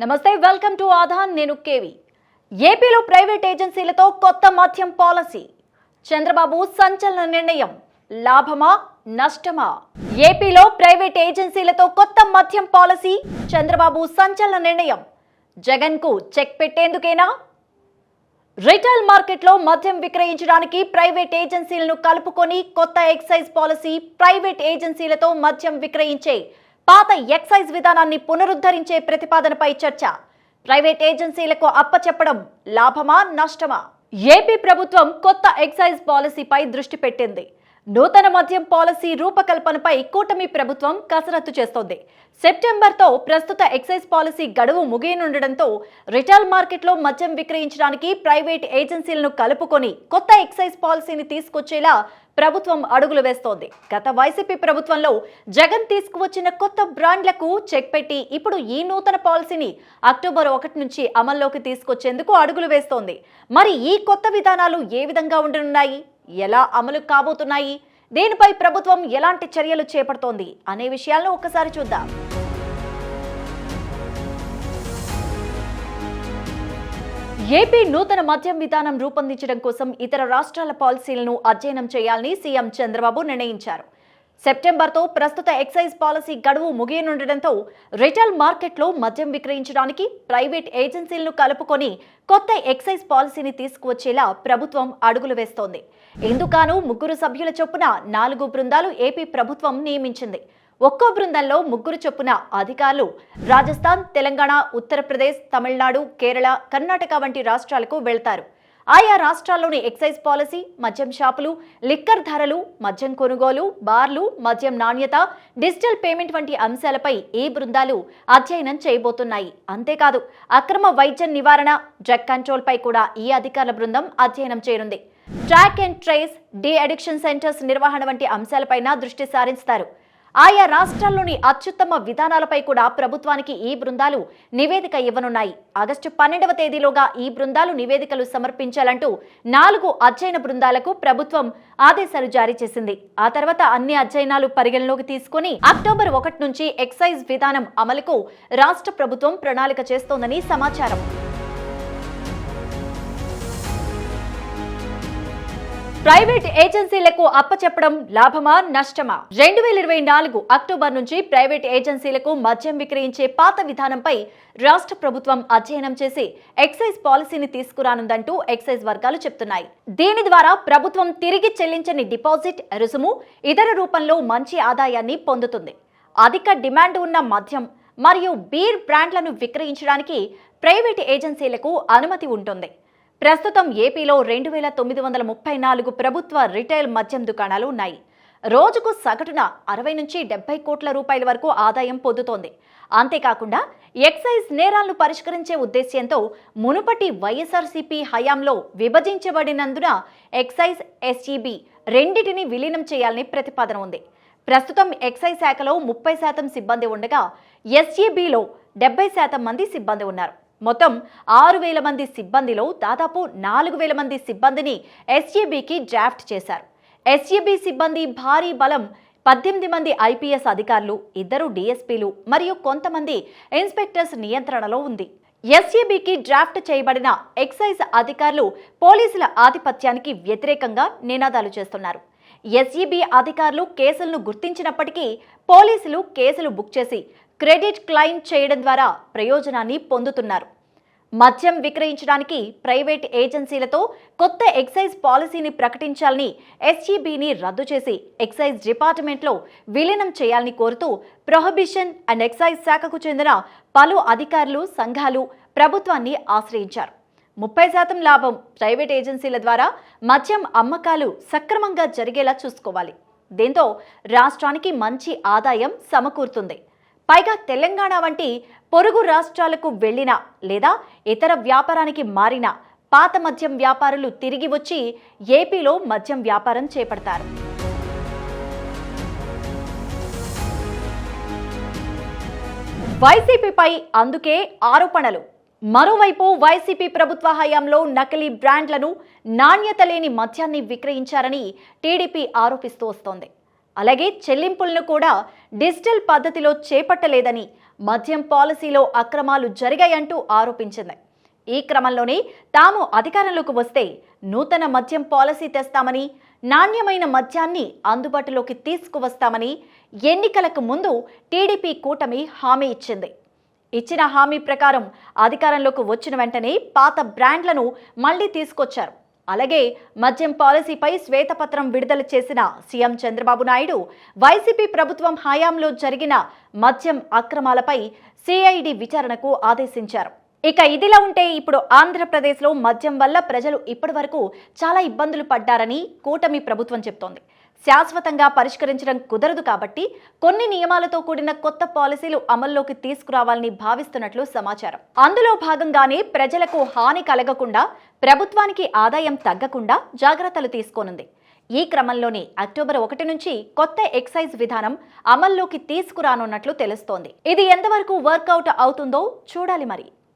నమస్తే welcome to ఆధాన్ నేను KV. ఏపీలో ప్రైవేట్ ఏజెన్సీలతో కొత్త మద్యం పాలసీ. చంద్రబాబు సంచలన నిర్ణయం. లాభమా నష్టమా? ఏపీలో ప్రైవేట్ ఏజెన్సీలతో కొత్త మద్యం పాలసీ చంద్రబాబు సంచలన నిర్ణయం. జగన్కు చెక్ పెట్టేందుకేనా? రిటైల్ మార్కెట్లో మద్యం విక్రయించడానికి ప్రైవేట్ ఏజెన్సీలను కలుపుకొని కొత్త ఎక్సైజ్ పాలసీ ప్రైవేట్ ఏజెన్సీలతో మద్యం విక్రయించే పాత ఎక్సైజ్ విధానాన్ని పునరుద్ధరించే ప్రతిపాదనపై చర్చ. ప్రైవేట్ ఏజెన్సీలకు అప్పచెప్పడం లాభమా నష్టమా? ఏపీ ప్రభుత్వం కొత్త ఎక్సైజ్ పాలసీపై దృష్టి పెట్టింది. నూతన మద్యం పాలసీ రూపకల్పనపై కూటమి ప్రభుత్వం కసరత్తు చేస్తోంది. సెప్టెంబర్తో ప్రస్తుత ఎక్సైజ్ పాలసీ గడువు ముగియనుండటంతో రిటైల్ మార్కెట్లో మద్యం విక్రయించడానికి ప్రైవేట్ ఏజెన్సీలను కలుపుకొని కొత్త ఎక్సైజ్ పాలసీని తీసుకొచ్చేలా ప్రభుత్వం అడుగులు వేస్తోంది. గత వైసీపీ ప్రభుత్వంలో జగన్ తీసుకువచ్చిన కొత్త బ్రాండ్లకు చెక్ పెట్టి ఇప్పుడు ఈ నూతన పాలసీని అక్టోబర్ ఒకటి నుంచి అమల్లోకి తీసుకొచ్చేందుకు అడుగులు వేస్తోంది. మరి ఈ కొత్త విధానాలు ఏ విధంగా ఉండనున్నాయి? ఎలా అమలు కాబోతున్నాయి? దీనిపై ప్రభుత్వం ఎలాంటి చర్యలు చేపడుతోంది అనే విషయాలను ఒకసారి చూద్దాం. ఏపీ నూతన మద్యం విధానం రూపొందించడం కోసం ఇతర రాష్ట్రాల పాలసీలను అధ్యయనం చేయాలని సీఎం చంద్రబాబు నిర్ణయించారు. సెప్టెంబర్తో ప్రస్తుత ఎక్సైజ్ పాలసీ గడువు ముగియనుండటంతో రిటైల్ మార్కెట్లో మద్యం విక్రయించడానికి ప్రైవేట్ ఏజెన్సీలను కలుపుకొని కొత్త ఎక్సైజ్ పాలసీని తీసుకువచ్చేలా ప్రభుత్వం అడుగులు వేస్తోంది. ఇందుకాను ముగ్గురు సభ్యుల చొప్పున నాలుగు బృందాలు ఏపీ ప్రభుత్వం నియమించింది. ఒక్కో బృందంలో ముగ్గురు చొప్పున అధికారులు రాజస్థాన్ తెలంగాణ ఉత్తరప్రదేశ్ తమిళనాడు కేరళ కర్ణాటక వంటి రాష్ట్రాలకు వెళ్తారు. ఆయా రాష్ట్రాల్లోని ఎక్సైజ్ పాలసీ మద్యం షాపులు లిక్కర్ ధరలు మద్యం కొనుగోలు బార్లు మద్యం నాణ్యత డిజిటల్ పేమెంట్ వంటి అంశాలపై ఈ బృందాలు అధ్యయనం చేయబోతున్నాయి. అంతేకాదు అక్రమ వైద్య నివారణ డ్రగ్ కంట్రోల్పై కూడా ఈ అధికారుల బృందం అధ్యయనం చేయనుంది. Track and trace de addiction centres నిర్వహణ వంటి అంశాలపైన దృష్టి సారిస్తారు ఆయా రాష్ట్రాల్లోని అత్యుత్తమ విధానాలపై కూడా ప్రభుత్వానికి ఈ బృందాలు నివేదిక ఇవ్వనున్నాయి. ఆగస్టు పన్నెండవ తేదీలోగా ఈ బృందాలు నివేదికలు సమర్పించాలంటూ నాలుగు అధ్యయన బృందాలకు ప్రభుత్వం ఆదేశాలు జారీ చేసింది. ఆ తర్వాత అన్ని అధ్యయనాలు పరిగణలోకి తీసుకుని అక్టోబర్ ఒకటి నుంచి ఎక్సైజ్ విధానం అమలుకు రాష్ట్ర ప్రభుత్వం ప్రణాళిక చేస్తోందని సమాచారం. ప్రైవేట్ ఏజెన్సీలకు అప్పచెప్పడం లాభమా నష్టమా? రెండు వేల ఇరవై నాలుగు అక్టోబర్ నుంచి ప్రైవేట్ ఏజెన్సీలకు మద్యం విక్రయించే పాత విధానంపై రాష్ట్ర ప్రభుత్వం అధ్యయనం చేసి ఎక్సైజ్ పాలసీని తీసుకురానుందంటూ ఎక్సైజ్ వర్గాలు చెప్తున్నాయి. దీని ద్వారా ప్రభుత్వం తిరిగి చెల్లించని డిపాజిట్ రుసుము ఇతర రూపంలో మంచి ఆదాయాన్ని పొందుతుంది. అధిక డిమాండ్ ఉన్న మద్యం మరియు బీర్ బ్రాండ్లను విక్రయించడానికి ప్రైవేట్ ఏజెన్సీలకు అనుమతి ఉంటుంది. ప్రస్తుతం ఏపీలో రెండు వేల తొమ్మిది వందల ముప్పై నాలుగు ప్రభుత్వ రిటైల్ మద్యం దుకాణాలు ఉన్నాయి. రోజుకు సగటున అరవై నుంచి డెబ్బై కోట్ల రూపాయల వరకు ఆదాయం పొందుతోంది. అంతేకాకుండా ఎక్సైజ్ నేరాలను పరిష్కరించే ఉద్దేశ్యంతో మునుపటి వైఎస్ఆర్సీపీ హయాంలో విభజించబడినందున ఎక్సైజ్ ఎస్ఈబి రెండింటిని విలీనం చేయాలని ప్రతిపాదన ఉంది. ప్రస్తుతం ఎక్సైజ్ శాఖలో ముప్పై శాతం సిబ్బంది ఉండగా ఎస్ఈబిలో డెబ్బై శాతం మంది సిబ్బంది ఉన్నారు. మొత్తం ఆరు వేల మంది సిబ్బందిలో దాదాపు నాలుగు వేల మంది సిబ్బందిని ఎస్ఏబీకి డ్రాఫ్ట్ చేశారు. ఎస్ఏబీ సిబ్బంది భారీ బలం పద్దెనిమిది మంది ఐపీఎస్ అధికారులు ఇద్దరు డీఎస్పీలు మరియు కొంతమంది ఇన్స్పెక్టర్స్ నియంత్రణలో ఉంది. ఎస్ఈబికి డ్రాఫ్ట్ చేయబడిన ఎక్సైజ్ అధికారులు పోలీసుల ఆధిపత్యానికి వ్యతిరేకంగా నినాదాలు చేస్తున్నారు. ఎస్ఈబి అధికారులు కేసులను గుర్తించినప్పటికీ పోలీసులు కేసులు బుక్ చేసి క్రెడిట్ క్లెయిమ్ చేయడం ద్వారా ప్రయోజనాన్ని పొందుతున్నారు. మద్యం విక్రయించడానికి ప్రైవేట్ ఏజెన్సీలతో కొత్త ఎక్సైజ్ పాలసీని ప్రకటించాలని ఎస్ఈబిని రద్దు చేసి ఎక్సైజ్ డిపార్ట్మెంట్లో విలీనం చేయాలని కోరుతూ ప్రొహిబిషన్ అండ్ ఎక్సైజ్ శాఖకు చెందిన పలు అధికారులు సంఘాలు ప్రభుత్వాన్ని ఆశ్రయించారు. ముప్పై శాతం లాభం ప్రైవేట్ ఏజెన్సీల ద్వారా మద్యం అమ్మకాలు సక్రమంగా జరిగేలా చూసుకోవాలి. దీంతో రాష్ట్రానికి మంచి ఆదాయం సమకూరుతుంది. పైగా తెలంగాణ వంటి పొరుగు రాష్ట్రాలకు వెళ్ళిన లేదా ఇతర వ్యాపారానికి మారిన పాత మద్యం వ్యాపారులు తిరిగి వచ్చి ఏపీలో మద్యం వ్యాపారం చేపడతారు. వైసీపీపై అందుకే ఆరోపణలు. మరోవైపు వైసీపీ ప్రభుత్వ హయాంలో నకిలీ బ్రాండ్లను నాణ్యత లేని మద్యాన్ని విక్రయించారని టీడీపీ ఆరోపిస్తూ వస్తోంది. అలాగే చెల్లింపులను కూడా డిజిటల్ పద్ధతిలో చేపట్టలేదని మద్యం పాలసీలో అక్రమాలు జరిగాయంటూ ఆరోపించింది. ఈ క్రమంలోనే తాము అధికారంలోకి వస్తే నూతన మద్యం పాలసీ తెస్తామని నాణ్యమైన మద్యాన్ని అందుబాటులోకి తీసుకువస్తామని ఎన్నికలకు ముందు టీడీపీ కూటమి హామీ ఇచ్చింది. ఇచ్చిన హామీ ప్రకారం అధికారంలోకి వచ్చిన వెంటనే పాత బ్రాండ్లను మళ్ళీ తీసుకొచ్చారు. అలాగే మద్యం పాలసీపై శ్వేతపత్రం విడుదల చేసిన సీఎం చంద్రబాబు నాయుడు వైసీపీ ప్రభుత్వం హయాంలో జరిగిన మద్యం అక్రమాలపై సిఐడి విచారణకు ఆదేశించారు. ఇక ఇదిలా ఉంటే ఇప్పుడు ఆంధ్రప్రదేశ్లో మద్యం వల్ల ప్రజలు ఇప్పటివరకు చాలా ఇబ్బందులు పడ్డారని కూటమి ప్రభుత్వం చెప్తోంది. శాశ్వతంగా పరిష్కరించడం కుదరదు కాబట్టి కొన్ని నియమాలతో కూడిన కొత్త పాలసీలు అమల్లోకి తీసుకురావాలని భావిస్తున్నట్లు సమాచారం. అందులో భాగంగానే ప్రజలకు హాని కలగకుండా ప్రభుత్వానికి ఆదాయం తగ్గకుండా జాగ్రత్తలు తీసుకోనుంది. ఈ క్రమంలోనే అక్టోబర్ ఒకటి నుంచి కొత్త ఎక్సైజ్ విధానం అమల్లోకి తీసుకురానున్నట్లు తెలుస్తోంది. ఇది ఎంతవరకు వర్కౌట్ అవుతుందో చూడాలి మరి.